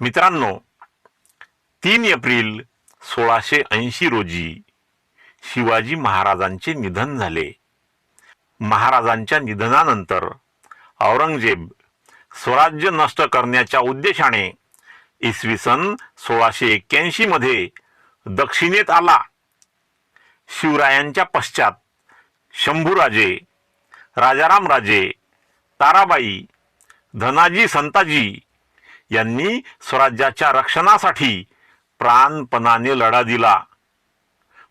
मित्रांनो तीन एप्रिल सोळाशे ऐंशी रोजी शिवाजी महाराजांचे निधन झाले. महाराजांच्या निधनानंतर औरंगजेब स्वराज्य नष्ट करण्याच्या उद्देशाने इसवी सन सोळाशे एक्क्याऐंशीमध्ये दक्षिणेत आला. शिवरायांच्या पश्चात शंभूराजे राजारामराजे ताराबाई धनाजी संताजी यांनी स्वराज्याच्या रक्षणासाठी प्राणपणाने लढा दिला.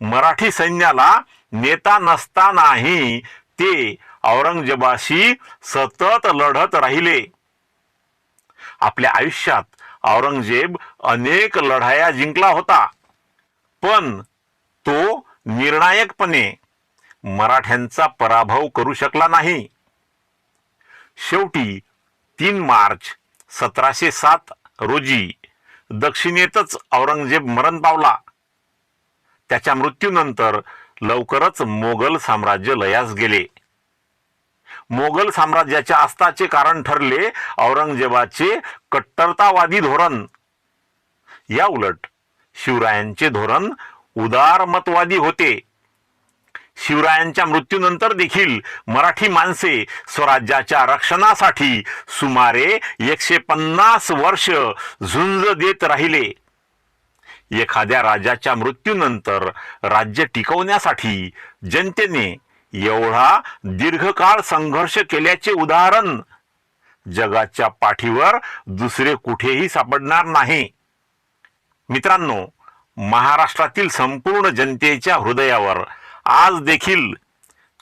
मराठी सैन्याला नेता नसतानाही ते औरंगजेबाशी सतत लढत राहिले. आपल्या आयुष्यात औरंगजेब अनेक लढाया जिंकला होता पण तो निर्णायकपणे मराठ्यांचा पराभव करू शकला नाही. शेवटी तीन मार्च सतराशे सात रोजी दक्षिणेतच औरंगजेब मरण पावला. त्याच्या मृत्यूनंतर लवकरच मोगल साम्राज्य लयास गेले. मोगल साम्राज्याच्या अस्ताचे कारण ठरले औरंगजेबाचे कट्टरतावादी धोरण. या उलट शिवरायांचे धोरण उदारमतवादी होते. शिवरायांच्या मृत्यूनंतर देखील मराठी माणसे स्वराज्याच्या रक्षणासाठी सुमारे एकशे पन्नास वर्ष झुंज देत राहिले. एखाद्या राजाच्या मृत्यूनंतर राज्य टिकवण्यासाठी जनतेने एवढा दीर्घकाळ संघर्ष केल्याचे उदाहरण जगाच्या पाठीवर दुसरे कुठेही सापडणार नाही. मित्रांनो महाराष्ट्रातील संपूर्ण जनतेच्या हृदयावर आज देखील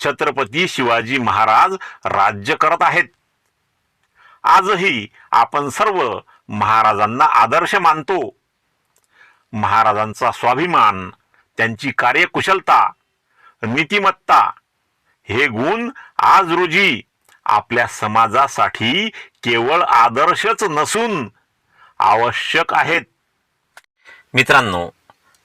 छत्रपती शिवाजी महाराज राज्य करत आहेत. आजही आपण सर्व महाराजांना आदर्श मानतो. महाराजांचा स्वाभिमान त्यांची कार्यकुशलता नीतिमत्ता हे गुण आज रोजी आपल्या समाजासाठी केवळ आदर्शच नसून आवश्यक आहेत. मित्रांनो